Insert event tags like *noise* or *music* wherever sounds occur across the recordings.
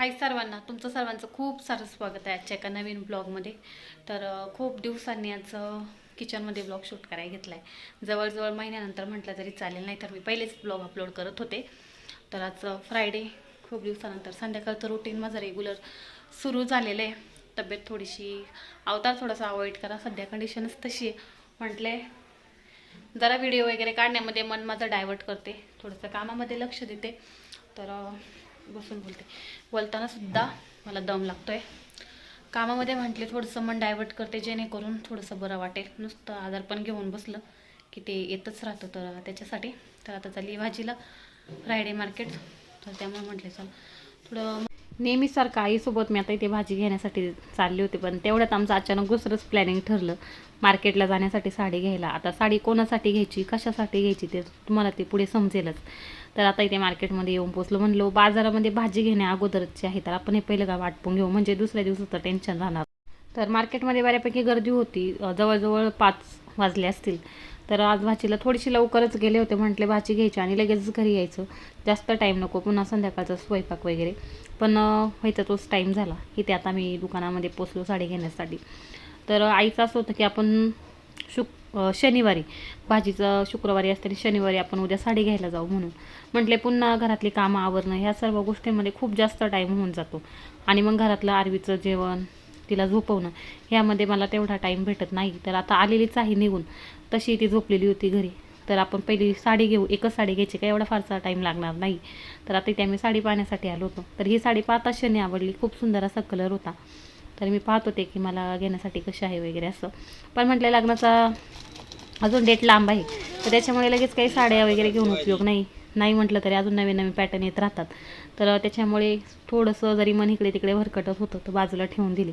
हाय सर्वांना तुमचं सर्वांचं खूप सारं स्वागत आहे आजच्या एका नवीन ब्लॉगमध्ये. तर खूप दिवसांनी आज किचनमध्ये ब्लॉग शूट करायला घेतला आहे जवळजवळ महिन्यानंतर म्हटलं तरी चालेल नाही तर मी पहिलेच ब्लॉग अपलोड करत होते. तर आज फ्रायडे खूप दिवसानंतर संध्याकाळचं रुटीन माझं रेग्युलर सुरू झालेलं आहे. तब्येत थोडीशी अवतार थोडासा अवॉइड करा सध्या कंडिशनच तशी आहे. म्हटले जरा व्हिडिओ वगैरे काढण्यामध्ये मन माझं डायवर्ट करते थोडंसं कामामध्ये लक्ष देते. तर बसून बोलते. बोलताना सुद्धा मला दम लागतोय. कामामध्ये म्हटले थोडंसं मन डायवर्ट करते जेणेकरून थोडंसं बरं वाटेल. नुसतं आजारपण घेऊन बसलं की ते येतच राहतं. तर त्याच्यासाठी तर आता चालली भाजीला. Friday market. तर त्यामुळे म्हटले चल. थोडं नेहमीसारखं आईसोबत मी आता इथे भाजी घेण्यासाठी चालली होती पण तेवढ्यात आमचं अचानक दुसरंच प्लॅनिंग ठरलं. मार्केटला जाण्यासाठी साडी घ्यायला. आता साडी कोणासाठी घ्यायची कशासाठी घ्यायची ते तुम्हाला ते पुढे समजेलच. तर आता इथे मार्केटमध्ये येऊन पोचलो म्हणलो बाजारामध्ये भाजी घेण्या अगोदरची आहे तर आपण हे पहिलं का वाटपून घेऊ. म्हणजे दुसऱ्या दिवसाचं टेन्शन राहणार. तर मार्केटमध्ये बऱ्यापैकी गर्दी होती. जवळजवळ पाच वाजले असतील. तर आज भाजीला थोडीशी लवकरच गेले होते म्हटले भाजी घ्यायची आणि लगेच घरी यायचं. जास्त टाईम नको पुन्हा संध्याकाळचा स्वयंपाक वगैरे. पण व्हायचा तोच टाईम झाला. की ते आता मी दुकानामध्ये पोचलो साडी घेण्यासाठी. तर आईचं असं होतं की आपण शुक शनिवारी भाजीचं शुक्रवारी असते आणि शनिवारी आपण उद्या साडी घ्यायला जाऊ म्हणून. म्हटले पुन्हा घरातली कामं आवरणं ह्या सर्व गोष्टींमध्ये खूप जास्त टाईम होऊन जातो. आणि मग घरातलं आरवीचं जेवण तिला झोपवणं ह्यामध्ये मला तेवढा टाईम भेटत नाही. तर आता आलेलीच आहे निघून. तशी ती झोपलेली होती घरी. तर आपण पहिली साडी घेऊ एकच साडी घ्यायची काय? एवढा फारसा टाईम लागणार नाही. तर आता इथे आम्ही साडी पाहण्यासाठी आलो होतो. तर ही साडी पाहता शनी आवडली. खूप सुंदर असा कलर होता. तर मी पाहत होते की मला घेण्यासाठी कशी आहे वगैरे असं. पण म्हटलं लग्नाचा अजून डेट लांब आहे. तर त्याच्यामुळे लगेच काही साड्या वगैरे घेऊन उपयोग नाही. नाही म्हटलं तरी अजून नवीन नवीन पॅटर्न येत राहतात. तर त्याच्यामुळे थोडंसं जरी मन इकडे तिकडे भरकटत होतं तर बाजूला ठेवून दिली.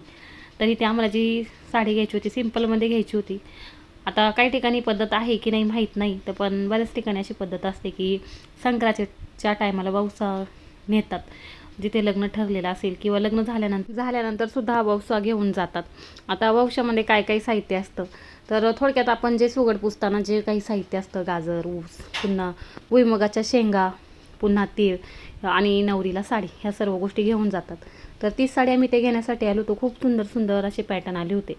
तरी ते आम्हाला जी साडी घ्यायची होती सिम्पलमध्ये घ्यायची होती. आता काही ठिकाणी पद्धत आहे की नाही माहीत नाही तर पण बऱ्याच ठिकाणी अशी पद्धत असते की संक्रांतीच्या टायमाला वौसा नेतात. जिथे लग्न ठरलेलं असेल किंवा लग्न झाल्यानंतर झाल्यानंतर सुद्धा वौसा घेऊन जातात. आता वौशामध्ये काय काय साहित्य असतं? तर थोडक्यात आपण जे सुगड पुसताना जे काही साहित्य असतं गाजर ऊस पुन्हा भुईमुगाच्या शेंगा पुन्हा तीळ आणि नवरीला साडी ह्या सर्व गोष्टी घेऊन जातात. तर तीच साडी आम्ही ते घेण्यासाठी आलो होतो. खूप सुंदर सुंदर असे पॅटर्न आले होते.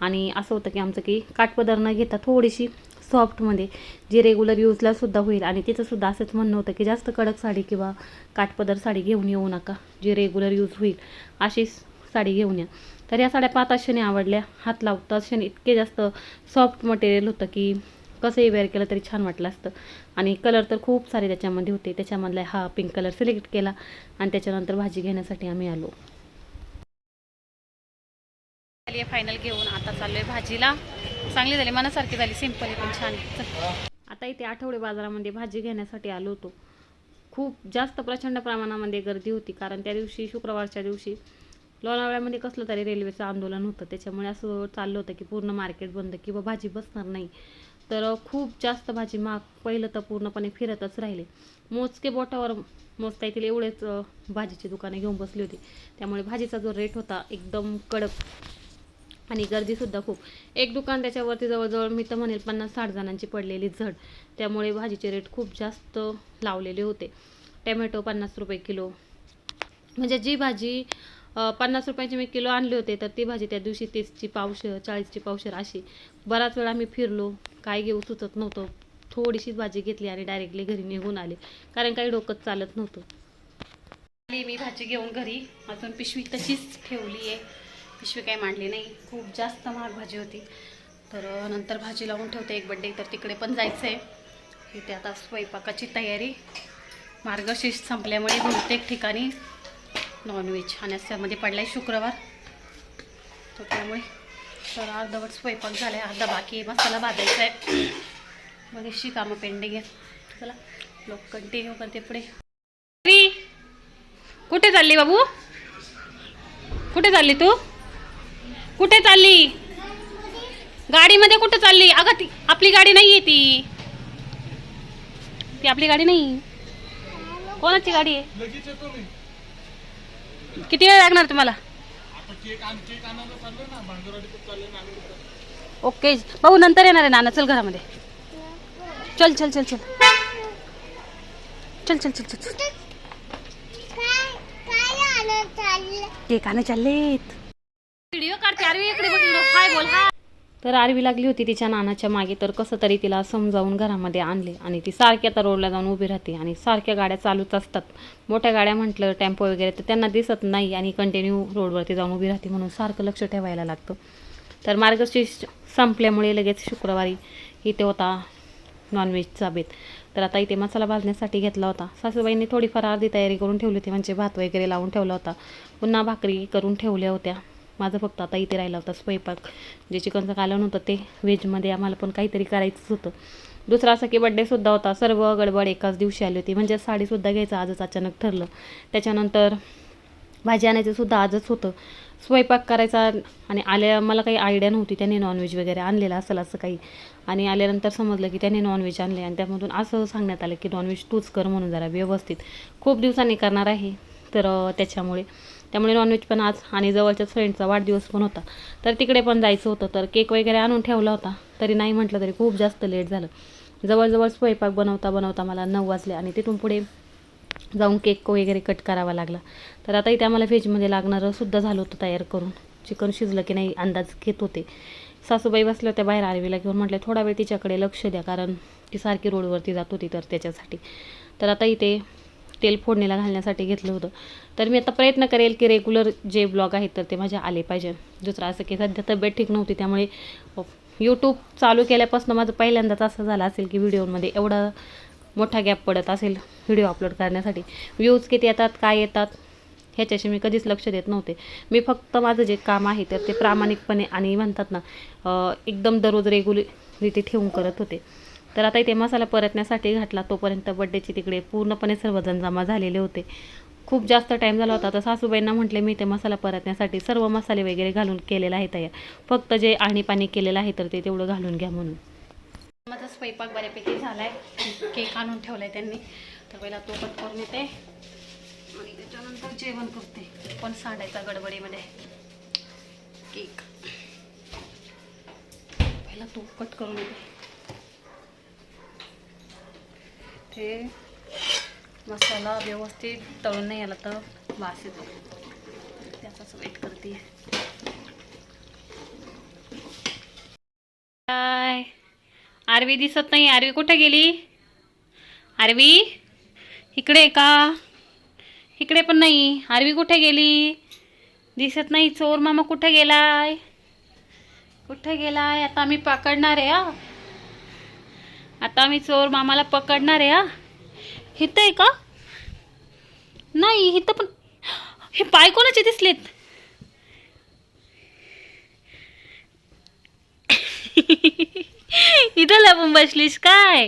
आणि असं होतं की आमचं की काठपदर न घेता थोडीशी सॉफ्टमध्ये जे रेग्युलर यूजला सुद्धा होईल. आणि तिचंसुद्धा असंच म्हणणं होतं की जास्त कडक साडी किंवा काठपदर साडी घेऊन येऊ नका जी रेग्युलर यूज होईल. अशी साडी घेऊन या. तर या साड्या पाच क्षणी आवडल्या. हात लावता क्षणी इतके जास्त सॉफ्ट मटेरियल होतं की कसंही वेअर केलं तरी छान वाटलं असतं. आणि कलर तर खूप सारे त्याच्यामध्ये होते. त्याच्यामधला हा पिंक कलर सिलेक्ट केला आणि त्याच्यानंतर भाजी घेण्यासाठी आम्ही आलो. आहे फायनल घेऊन आता चाललोय भाजीला. चांगली झाली मनासारखी झाली सिंपल आहे पण छान आता इथे आठवडे बाजारामध्ये भाजी घेण्यासाठी आलो होतो. खूप जास्त प्रचंड प्रमाणामध्ये गर्दी होती कारण त्या दिवशी शुक्रवारच्या दिवशी लोणावळ्यामध्ये कसलं तरी रेल्वेचं आंदोलन होतं. त्याच्यामुळे असं चाललं होतं की पूर्ण मार्केट बंद किंवा भाजी बसणार नाही. तर खूप जास्त भाजी महाग पहिलं तर पूर्णपणे फिरतच राहिले. मोजके बोटावर मोजता येतील एवढेच भाजीची दुकानं घेऊन बसली होती. त्यामुळे भाजीचा जो रेट होता एकदम कडक. आणि गर्दीसुद्धा खूप. एक दुकान त्याच्यावरती जवळजवळ मी तर म्हणेल पन्नास साठ जणांची पडलेली झड. त्यामुळे भाजीचे रेट खूप जास्त लावलेले होते. टॅमॅटो पन्नास रुपये किलो. म्हणजे जी भाजी पन्नास रुपयाची मी किलो आणले होते तर ती भाजी त्या दिवशी तीसची पावशेर चाळीसची पावशेर अशी. बराच वेळा आम्ही फिरलो काय घेऊ सुचत नव्हतं. थोडीशीच भाजी घेतली आणि डायरेक्टली घरी निघून आले कारण काही डोकंच चालत नव्हतं. मी भाजी घेऊन घरी अजून पिशवी तशीच ठेवली आहे पिशवी काही मांडली नाही. खूप जास्त महाग भाजी होती. तर नंतर भाजी लावून ठेवते एक बड्डे तर तिकडे पण जायचं आहे इथे आता स्वयंपाकाची तयारी. मार्गशीर्ष संपल्यामुळे बहुतेक ठिकाणी नॉनव्हेज खाण्याच्यामध्ये पडला आहे शुक्रवार. तर त्यामुळे तर अर्धवट स्वयंपाक झाला आहे अर्धा बाकी मसाला भाजायचा आहे बरीचशी कामं पेंडिंग आहेत. चला लोक कंटिन्यू करते पुढे. कुठे चालली बाबू? कुठे चालली तू? कुठे चालली? गाडीमध्ये कुठे चालली? अगं ती आपली गाडी नाही आहे ती. ती आपली गाडी नाही. कोणाची गाडी आहे? किती वेळ लागणार तुम्हाला. ओके भाऊ नंतर येणार आहे नाना. चल घरामध्ये. चल चल चल चल. चल चल चल चल केक आणा चाललेत. आरवी इकडे बघ हाय बोल हाय. तर आरवी लागली होती तिच्या नानाच्या मागे तर कसं तरी तिला समजावून घरामध्ये आणले आणि ती सारखी आता रोडला जाऊन उभी राहते आणि सारख्या गाड्या चालूच असतात. मोठ्या गाड्या म्हटलं टेम्पो वगैरे तर त्यांना दिसत नाही आणि कंटिन्यू रोडवरती जाऊन उभी राहते म्हणून सारखं लक्ष ठेवायला लागतं. तर मार्गशीर्ष संपल्यामुळे लगेच शुक्रवारी इथे होता नॉनव्हेजचा बेत. तर आता इथे मसाला भाजण्यासाठी घेतला होता. सासूबाईंनी थोडीफार अर्धी तयारी करून ठेवली होती म्हणजे भात वगैरे लावून ठेवला होता. पुन्हा भाकरी करून ठेवल्या होत्या. माझं फक्त आता इथे राहिला होता स्वयंपाक. जे चिकनचं कालवण होतं ते व्हेजमध्ये आम्हाला पण काहीतरी करायचंच होतं. दुसरा असं की बड्डेसुद्धा होता. सर्व गडबड एकाच दिवशी आली होती. म्हणजे साडीसुद्धा घ्यायचं आजच अचानक ठरलं. त्याच्यानंतर भाजी आणायचं सुद्धा आजच होतं. स्वयंपाक करायचा आणि आल्या मला काही आयडिया नव्हती. त्याने नॉनव्हेज वगैरे आणलेला असेल असं काही. आणि आल्यानंतर समजलं की त्याने नॉनव्हेज आणले आणि त्यामधून असं सांगण्यात आलं की नॉनव्हेज तूच कर म्हणून जरा व्यवस्थित. खूप दिवसांनी करणार आहे. तर त्याच्यामुळे. त्यामुळे नॉनव्हेज पण आज आणि जवळच्याच फ्रेंडचा वाढदिवस पण होता. तर तिकडे पण जायचं होतं तर केक वगैरे आणून ठेवला होता. तरी नाही म्हटलं तरी खूप जास्त लेट झालं. जवळजवळ स्वयंपाक बनवता बनवता मला नऊ वाजले आणि तिथून पुढे जाऊन केक वगैरे कट करावा लागला. तर आता इथे आम्हाला व्हेजमध्ये लागणारं सुद्धा झालं होतं तयार करून. चिकन शिजलं की नाही अंदाज घेत होते. सासूबाई बसल्या होत्या बाहेर आरवीला घेऊन म्हटलं थोडा वेळ तिच्याकडे लक्ष द्या कारण ती सारखी रोडवरती जात होती तर त्याच्यासाठी. तर आता इथे तेल फोडणीला घालण्यासाठी घेतलं होतं. तर मी आता प्रयत्न करेल की रेग्युलर जे ब्लॉग आहेत तर ते माझे आले पाहिजे. दुसरं असं की सध्या तब्येत ठीक नव्हती त्यामुळे यूट्यूब चालू केल्यापासून माझं पहिल्यांदाच असं झालं असेल की व्हिडिओमध्ये एवढा मोठा गॅप पडत असेल व्हिडिओ अपलोड करण्यासाठी. व्ह्यूज किती येतात काय येतात ह्याच्याशी मी कधीच लक्ष देत नव्हते. मी फक्त माझं जे काम आहे तर ते प्रामाणिकपणे आणि म्हणतात ना एकदम दररोज रेग्युलरिटी ठेवून करत होते. तर आता इथे मसाला परतण्यासाठी घातला तोपर्यंत बड्डेची तिकडे पूर्णपणे सर्वजण जमा झालेले होते. खूप जास्त टाईम झाला होता. तर सासूबाईंना म्हटले मी ते मसाला परतण्यासाठी सर्व मसाले वगैरे घालून केलेला आहे तयार फक्त जे आणीपाणी केलेलं आहे तर ते तेवढं घालून घ्या म्हणून. माझा स्वयंपाक बऱ्यापैकी झाला आहे केक आणून ठेवलाय त्यांनी. तर पहिला तो कट करून येते. आणि त्याच्यानंतर जेवण करते. पण सांडायचा गडबडीमध्ये. केक. पहिला तो कट करून येते. इथे मसाला व्यवस्थित तळून नाही आला तर वास येतो. त्याचाच वेट करते. काय आरवी दिसत नाही. आरवी कुठे गेली? आरवी? इकडे आहे का? इकडे पण नाही. आरवी कुठे गेली? दिसत नाही. चोर मामा कुठे गेलाय? कुठे गेलाय? आता आम्ही पकडणार आहे हा. आता मी चोर मामाला पकडणार आहे हा. इथं आहे का? नाही इथं पण हे पाय कोणाचे दिसलेत? *laughs* इथं लपून बसलीस काय?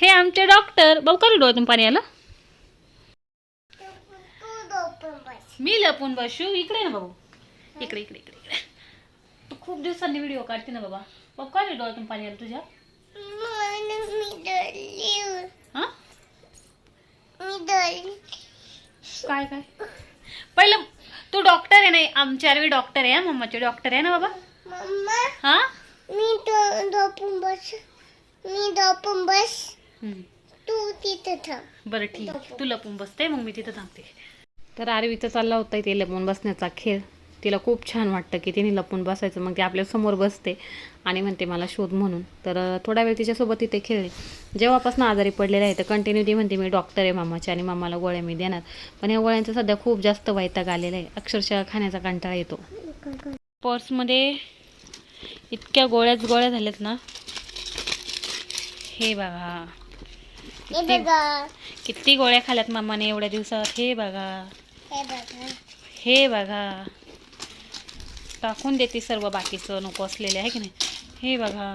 हे आमचे डॉक्टर. भाऊ करू डोळ्यातून पाणी आलं? मी लपून बसू. इकडे ना बाबू. इकडे इकडे इकडे इकडे. तू खूप दिवसांनी व्हिडिओ काढते ना बाबा. बाबा का डोळ्यातून पाणी आलं तुझ्या? काय काय? पहिलं तू डॉक्टर आहे नाही आमच्या आरवी डॉक्टर आहे मम्माचे डॉक्टर आहे ना बाबा? हा? मी झोपून बस मी झोपून बस हम्म. तू तिथे थांब. बरं ठीक आहे. तू लपून बसते मग मी तिथं थांबते. तर आरवीचा चालला होता इथे लपून बसण्याचा खेळ. तिला खूप छान वाटतं की तिने लपून बसायचं मग ती आपल्यासमोर बसते आणि म्हणते मला शोध म्हणून. तर थोडा वेळ तिच्यासोबत तिथे खेळले. जेव्हापासून आजारी पडलेले आहे तर कंटिन्यू ती म्हणते मी डॉक्टर आहे मामाचे आणि मामाला गोळ्या मी देणार. पण या गोळ्यांचा सध्या खूप जास्त वैताग आलेला आहे. अक्षरशः खाण्याचा कंटाळा येतो. पर्समध्ये इतक्या गोळ्याच गोळ्या झाल्यात ना. हे बघा. हे बघा. किती गोळ्या खाल्यात मामाने एवढ्या दिवसात हे बघा. हे बघा. हे बघा. टाकून देते सर्व बाकीचं नको असलेले आहे की नाही? हे बघा.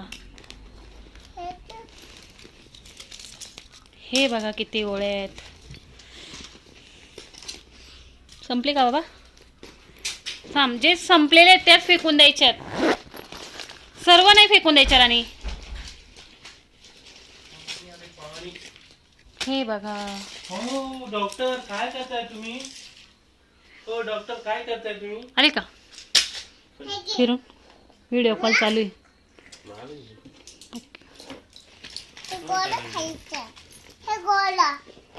हे बघा किती गोळ्या आहेत. संपले का बाबा? थांब जे संपलेले आहेत त्यात फेकून द्यायच्यात सर्व नाही फेकून द्यायच्या राणी. हे बघा. हो डॉक्टर काय करताय तुम्ही? हो डॉक्टर काय करताय तुम्ही? आले का? फिरून व्हिडिओ कॉल चालू आहे.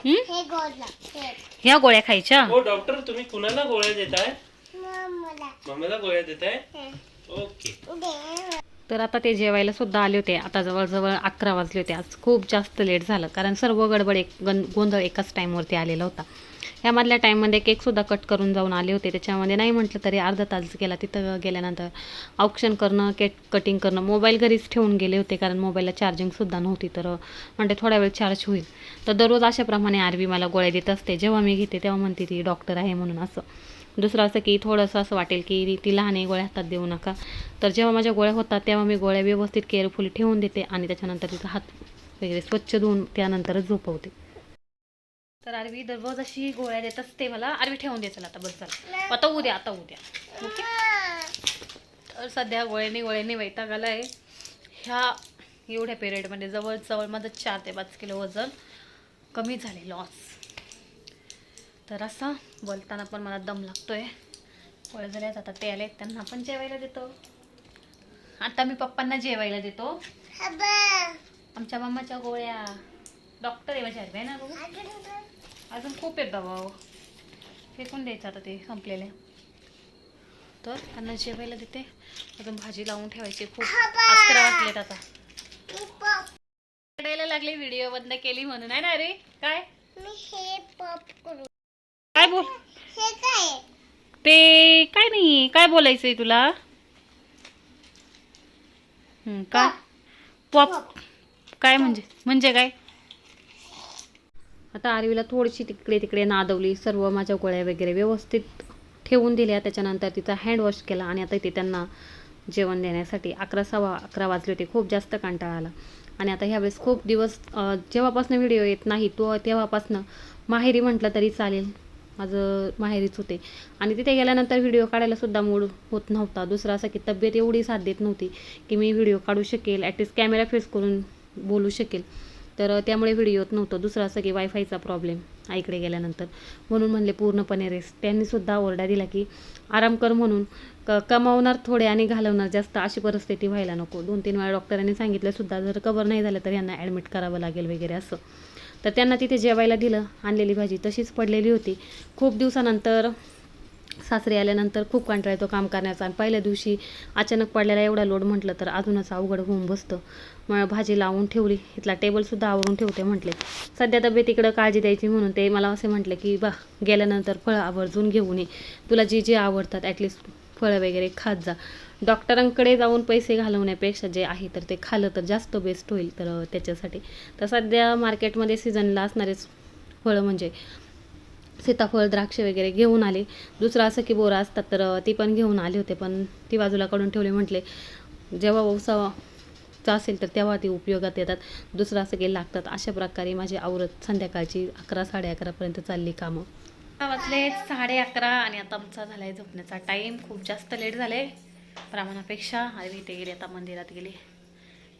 हे हे हं? हे हे. ह्या गोळ्या खायच्या? हो डॉक्टर तुम्ही कुणाला गोळ्या देताय? मला मम्मीला गोळ्या देताय? हे. ओके. तर आता ते जेवायला सुद्धा आले होते. आता जवळजवळ अकरा वाजले होते. आज खूप जास्त लेट झालं. कारण सर्व गडबड एक गन गोंधळ एकाच टाईमवरती आलेला होता. ह्यामधल्या टाईममध्ये केकसुद्धा कट करून जाऊन आले होते. त्याच्यामध्ये नाही म्हटलं तरी अर्धा तास गेला. तिथं गेल्यानंतर औक्षण करणं केक कटिंग करणं मोबाईल घरीच ठेवून गेले होते कारण मोबाईलला चार्जिंगसुद्धा नव्हती. तर म्हणते थोड्या वेळ चार्ज होईल. तर दररोज अशाप्रमाणे आरवी मला गोळ्या देत असते. जेव्हा मी घेते तेव्हा म्हणते ती डॉक्टर आहे म्हणून असं. दुसरं असं की थोडंसं असं वाटेल की ती लहान आहे गोळ्या हातात देऊ नका. तर जेव्हा माझ्या गोळ्या होतात तेव्हा मी गोळ्या व्यवस्थित केअरफुली ठेवून देते आणि त्याच्यानंतर तिचा हात वगैरे स्वच्छ धुवून त्यानंतरच झोपवते. तर आरवी दररोज अशी गोळ्या देत असते मला. आरवी ठेवून दे चला आता बस चला. आता उद्या आता उद्या. ओके? तर सध्या गोळ्याने गोळ्याने वैताग आला आहे. ह्या एवढ्या पिरियडमध्ये जवळजवळ माझं चार ते पाच किलो वजन कमी झाले लॉस तर असं बोलताना पण मला दम लागतोय. गोळ्या झाल्यात आता ते आले त्यांना पण जेवायला देतो. आता मी पप्पांना जेवायला देतो. आमच्या मामाच्या गोळ्या. डॉक्टर आहे माझ्या ना अजून खूप आहेत बाबा हो. फेकून द्यायचं आता ते संपलेले? तर त्यांना जेवायला देते. अजून भाजी लावून ठेवायची खूप. अकरा वाजलेत आता. रडायला लागले व्हिडिओ बंद केली म्हणून. आहे ना रे? काय? मी हे पॉप करू. काय बोल? हे काय? ते काय नाही. काय बोलायचंय तुला? हं, काय पॉप काय म्हणजे? म्हणजे काय? आता आरवीला थोडीशी तिकडे तिकडे नादवली सर्व माझ्या गोळ्या वगैरे व्यवस्थित ठेवून दिल्या. त्याच्यानंतर तिचा हँडवॉश केला आणि आता इथे त्यांना जेवण देण्यासाठी अकरा सव्वा अकरा वाजले होते. खूप जास्त कंटाळा आला. आणि आता ह्यावेळेस खूप दिवस जेव्हापासनं व्हिडिओ येत नाही तो तेव्हापासनं माहेरी म्हटलं तरी चालेल. माझं माहेरीच होते. आणि तिथे गेल्यानंतर व्हिडिओ काढायलासुद्धा मूड होत नव्हता. दुसरा असा की तब्येत एवढी साथ देत नव्हती की मी व्हिडिओ काढू शकेल ॲटलिस्ट कॅमेरा फेस करून बोलू शकेल. तर त्यामुळे व्हिडिओ येत नव्हतं. दुसरं असं की वायफायचा प्रॉब्लेम आईकडे गेल्यानंतर. म्हणून म्हणले पूर्णपणे रेस्ट त्यांनीसुद्धा ओरडा दिला की आराम कर म्हणून. क कमावणार थोडे आणि घालवणार जास्त अशी परिस्थिती व्हायला नको. दोन तीन वेळा डॉक्टरांनी सांगितलंसुद्धा जर कवर नाही झालं तर यांना ॲडमिट करावं लागेल वगैरे असं. तर त्यांना तिथे जेवायला दिलं आणलेली भाजी तशीच पडलेली होती. खूप दिवसानंतर सासरी आल्यानंतर खूप कंटाळा येतो काम करण्याचा. आणि पहिल्या दिवशी अचानक पडलेला एवढा लोड म्हटलं तर अजूनच अवघड होऊन बसतं. मग भाजी लावून ठेवली. इथला टेबलसुद्धा आवरून ठेवते म्हटले. सध्या तब्येतीकडं काळजी द्यायची म्हणून ते मला असे म्हटले की बा गेल्यानंतर फळं आवर्जून घेऊन ये. तुला जी जी आवडतात ॲटलिस्ट फळं वगैरे खात जा. डॉक्टरांकडे जाऊन पैसे घालवण्यापेक्षा जे आहे तर ते खाल्लं तर जास्त बेस्ट होईल तर त्याच्यासाठी. तर सध्या मार्केटमध्ये सीझनला असणारेच फळं म्हणजे सीताफळ द्राक्ष वगैरे घेऊन आले. दुसरं असं की बोरं असतात तर ती पण घेऊन आले होते पण ती बाजूला काढून ठेवले म्हटले जेव्हा पावसाचा असेल तर तेव्हा ती उपयोगात येतात. दुसरं असं की लागतात. अशा प्रकारे माझी आवरत संध्याकाळची अकरा साडे अकरापर्यंत चालली कामं. वाजले साडे अकरा आणि आता आमचा झालाय झोपण्याचा टाईम खूप जास्त लेट झाले. प्रमाणापेक्षा आणि ते गेले आता मंदिरात गेले.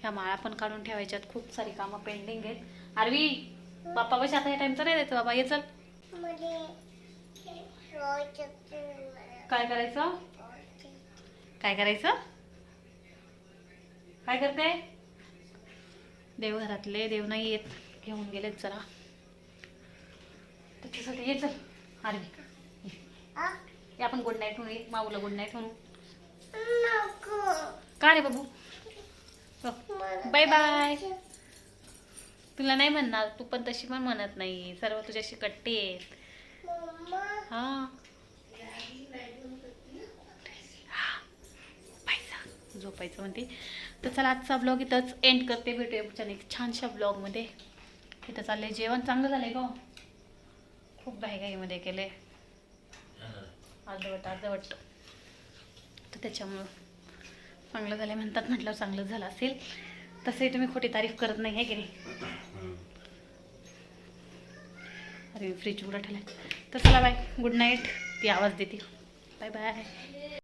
ह्या माळा पण काढून ठेवायच्यात. खूप सारी कामं पेंडिंग आहेत. आरवी बाप्पा बस आता या टाईमचा नाही द्यायचं बाबा ये चल. काय करायचं? काय करायचं? काय करते? देवघरातले देव नाही येत घेऊन गेलेत जरा. त्याच्यासाठी ये चल. आरवी आपण गुड नाईट म्हणू माऊला गुड नाईट म्हणू का रे बाबू? बाय बाय तुला नाही म्हणणार तू पण तशी पण म्हणत नाही. सर्व तुझ्याशी कट्टे आहेत. हा. झोपायचं. झोपायचं म्हणते. तर चला आजचा ब्लॉग इथंच एंड करते. भेटूया पुढच्या एक छानशा ब्लॉगमध्ये इथं चाललंय जेवण. चांगलं झालंय का? खूप घाईघाईमध्ये केले अर्धवट अर्धवट तर त्याच्यामुळं चांगलं झालं म्हणतात म्हटलं चांगलं झालं असेल. तसंही तुम्ही खोटी तारीफ करत नाही आहे की नाही? अरे फ्रीज उघडा ठेवला तर चला बाय गुड नाईट ती आवाज देते. Bye bye